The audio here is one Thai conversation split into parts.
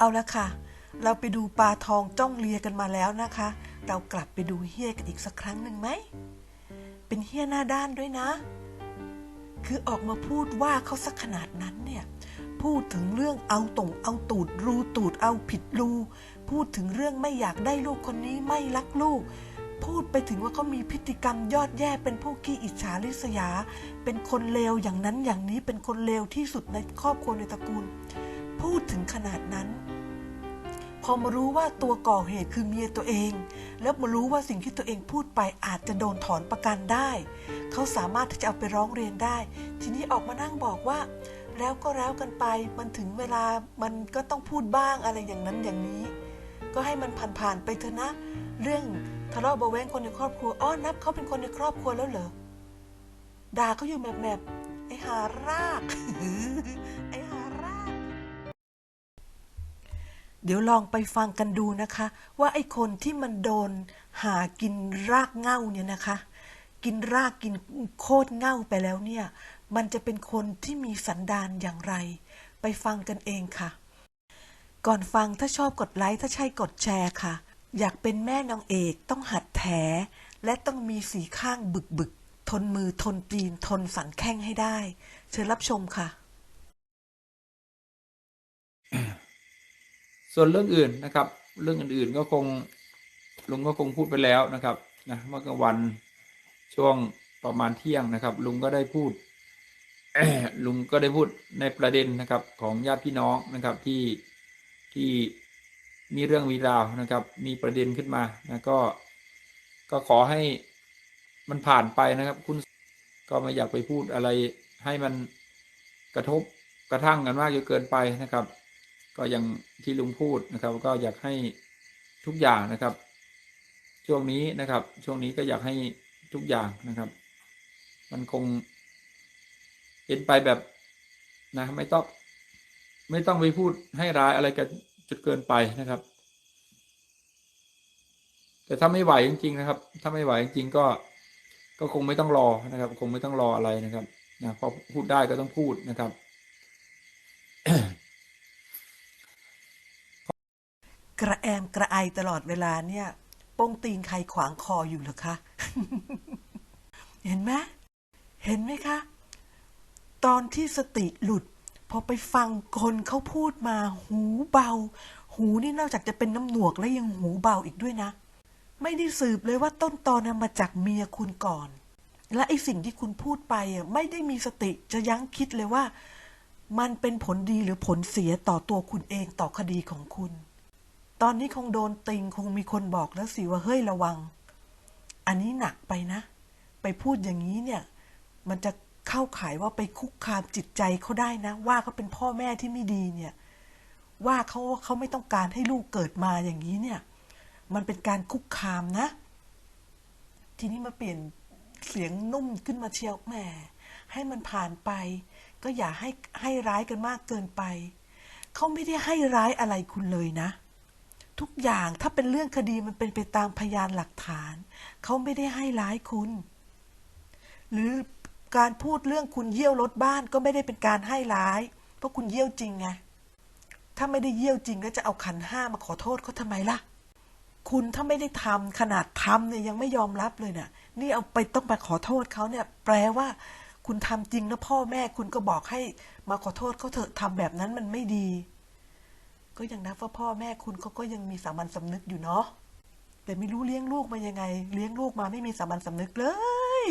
เอาละค่ะ เราไปดูปลาทองจ้องเลียกันมาแล้วนะคะ เรากลับไปดูเฮี้ยกันอีกสักครั้งหนึ่งไหม เป็นเฮี้ยหน้าด้านด้วยนะ คือออกมาพูดว่าเขาสักขนาดนั้นเนี่ย พูดถึงเรื่องเอาตรงเอาตูดรูตูดเอาผิดรู พูดถึงเรื่องไม่อยากได้ลูกคนนี้ไม่รักลูกพูดไปถึงว่าเขามีพฤติกรรมยอดแย่เป็นผู้ขี้อิจฉาริษยา เป็นคนเลวอย่างนั้นอย่างนี้เป็นคนเลวที่สุดในครอบครัวในตระกูล พูดถึงขนาดนั้น พอมารู้ว่าตัวก่อเหตุคือเมียตัวเอง แล้วมารู้ว่าสิ่งที่ตัวเองพูดไปอาจจะโดนถอนประกันได้ เขาสามารถที่จะเอาไปร้องเรียนได้ ทีนี้ออกมานั่งบอกว่า แล้วก็แล้วกันไปมันถึงเวลามันก็ต้องพูดบ้างอะไรอย่างนั้นอย่างนี้ ก็ให้มันผ่านๆไปเถอะนะ เรื่องทะเลาะเบาแวงคนในครอบครัวอ้อนับเขาเป็นคนในครอบครัวแล้วเหรอด่าเขาอยู่แบบแบบไอ้หาราก เดี๋ยวลองไปฟังกันดูนะคะ ว่าไอ้คนที่มันโดนหากินรากเง้าเนี่ยนะคะ กินรากกินโคตรเง้าไปแล้วเนี่ย มันจะเป็นคนที่มีสันดานอย่างไร ไปฟังกันเองค่ะ ก่อนฟังถ้าชอบกดไลค์ถ้าใช่กดแชร์ค่ะ อยากเป็นแม่นางเอกต้องหัดแถ และต้องมีสีข้างบึกบึกทนมือทนตีนทนสันแข้งให้ได้ เชิญรับชมค่ะ ส่วนเรื่องอื่นนะครับ เรื่องอื่นๆก็คงลุงก็คงพูดไปแล้วนะครับนะเมื่อกลางวันช่วงประมาณเที่ยงนะครับ ลุงก็ได้พูดลุงก็ได้พูดในประเด็นนะครับ ของญาติพี่น้องนะครับที่ที่มีเรื่องมีราวนะครับ มีประเด็นขึ้นมานะก็ก็ขอให้มันผ่านไปนะครับ คุณก็ไม่อยากไปพูดอะไรให้มันกระทบกระทั่งกันมากจนเกินไปนะครับ ก็อย่างที่ลุงพูดนะครับ ก็อยากให้ทุกอย่างนะครับ ช่วงนี้นะครับ ช่วงนี้ก็อยากให้ทุกอย่างนะครับ มันคงเป็นไปแบบนะ ไม่ต้อง ไม่ต้องไปพูดให้ร้ายอะไรกันจนเกินไปนะครับ แต่ถ้าไม่ไหวจริง ๆ นะครับ ถ้าไม่ไหวจริง ๆ ก็ก็คงไม่ต้องรอนะครับ คงไม่ต้องรออะไรนะครับนะพอพูดได้ก็ต้องพูดนะครับ กระแอมกระไอตลอดเวลาเนี่ยโป้งตีนใครขวางคออยู่หรอคะ เห็นไหมเห็นไหมคะ ตอนที่สติหลุด พอไปฟังคนเขาพูดมาหูเบา หูนี่นอกจากจะเป็นน้ำหนวกแล้วยังหูเบาอีกด้วยนะ ไม่ได้สืบเลยว่าต้นตอนนั้นมาจากเมียคุณก่อน และไอสิ่งที่คุณพูดไปอะไม่ได้มีสติจะยั้งคิดเลยว่า มันเป็นผลดีหรือผลเสียต่อตัวคุณเองต่อคดีของคุณ ตอนนี้คงโดนติงคงมีคนบอกแล้วสิว่าเฮ้ยระวัง อันนี้หนักไปนะ ไปพูดอย่างนี้เนี่ย มันจะเข้าข่ายว่าไปคุกคามจิตใจเขาได้นะ ว่าเขาเป็นพ่อแม่ที่ไม่ดีเนี่ย ว่าเขาเขาไม่ต้องการให้ลูกเกิดมาอย่างนี้เนี่ย มันเป็นการคุกคามนะ ทีนี้มาเปลี่ยนเสียงนุ่มขึ้นมาเชียวแหมให้มันผ่านไป ก็อย่าให้ให้ร้ายกันมากเกินไป เขาไม่ได้ให้ร้ายอะไรคุณเลยนะ ทุกอย่างถ้าเป็นเรื่องคดีมันเป็นไปตามพยานหลักฐาน เขาไม่ได้ให้ร้ายคุณ หรือการพูดเรื่องคุณเยี่ยวรถบ้านก็ไม่ได้เป็นการให้ร้าย เพราะคุณเยี่ยวจริงไงถ้าไม่ได้เยี่ยวจริงแล้วจะเอาขันห้ามาขอโทษเขาทำไมล่ะ คุณถ้าไม่ได้ทำขนาดทำเนี่ยยังไม่ยอมรับเลยเนี่ยนี่เอาไปต้องมาขอโทษเขาเนี่ย แปลว่า คุณทำจริงแล้วพ่อแม่คุณก็บอกให้มาขอโทษเขาเถอะทำแบบนั้นมันไม่ดี ก็ยังนับว่าพ่อแม่คุณเขาก็ยังมีสามัญสำนึกอยู่เนาะแต่ไม่รู้เลี้ยงลูกมายังไง เลี้ยงลูกมาไม่มีสามัญสำนึกเลย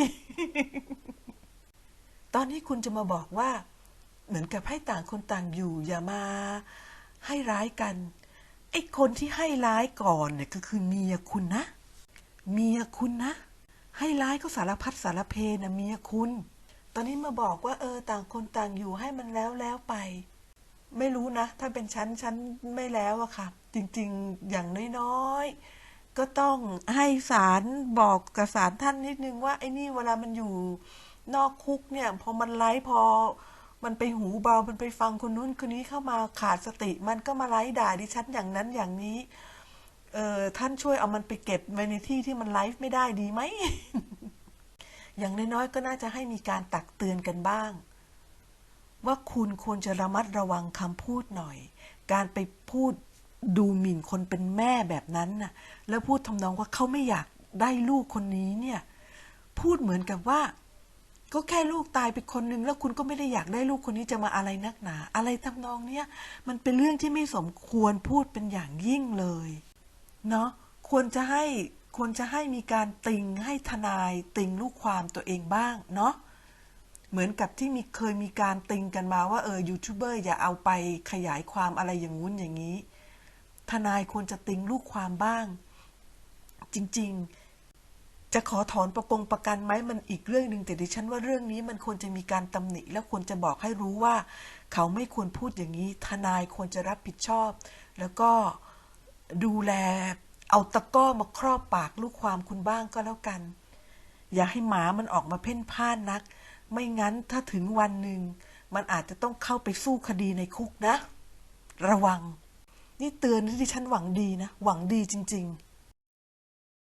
ตอนนี้คุณจะมาบอกว่า เหมือนกับให้ต่างคนต่างอยู่ อย่ามา ให้ร้ายกันไอ้คนที่ให้ร้ายก่อนเนี่ยก็คือเมียคุณนะ เมียคุณนะ ให้ร้ายก็สารพัดสารเพนะเมียคุณ ตอนนี้มาบอกว่า เออ ต่างคนต่างอยู่ให้มันแล้วแล้วไป ไม่รู้นะ ถ้าเป็นฉันฉันไม่แล้วอะค่ะ จริงๆอย่างน้อยๆก็ต้องให้ศาลบอกกับศาลท่านนิดนึงว่าไอ้นี่เวลามันอยู่นอกคุกเนี่ยพอมันไล่พอมันไปหูเบา มันไปฟังคนนู้นคนนี้เข้ามาขาดสติ มันก็มาไล่ด่าดิฉันอย่างนั้นอย่างนี้ เออท่านช่วยเอามันไปเก็บไว้ในที่ที่มันไลฟ์ไม่ได้ดีไหม อย่างน้อยๆก็น่าจะให้มีการตักเตือนกันบ้าง ว่าคุณควรจะระมัดระวังคำพูดหน่อย การไปพูดดูหมิ่นคนเป็นแม่แบบนั้นน่ะ แล้วพูดทำนองว่าเขาไม่อยากได้ลูกคนนี้เนี่ย พูดเหมือนกับว่า ก็แค่ลูกตายไปคนหนึ่งแล้วคุณก็ไม่ได้อยากได้ลูกคนนี้จะมาอะไรนักหนา อะไรทำนองเนี้ยมันเป็นเรื่องที่ไม่สมควรพูดเป็นอย่างยิ่งเลย เนาะควรจะให้ควรจะให้มีการติงให้ทนายติงลูกความตัวเองบ้างเนาะ เหมือนกับที่มีเคยมีการติงกันมาว่าเออยูทูบเบอร์อย่าเอาไปขยายความอะไรอย่างงู้นอย่างนี้ ทนายควรจะติงลูกความบ้าง จริงๆ จะขอถอนประกงประกันไหมมันอีกเรื่องหนึ่งแต่ดิฉันว่าเรื่องนี้มันควรจะมีการตำหนิ และควรจะบอกให้รู้ว่า เขาไม่ควรพูดอย่างนี้ ทนายควรจะรับผิดชอบ แล้วก็ดูแลเอาตะก้อมาครอบปากลูกความคุณบ้างก็แล้วกัน อย่าให้หมามันออกมาเพ่นพ่านนัก ไม่งั้นถ้าถึงวันหนึ่ง มันอาจจะต้องเข้าไปสู้คดีในคุกนะ ระวัง นี่เตือนที่ดิฉันหวังดีนะ หวังดีจริง ๆ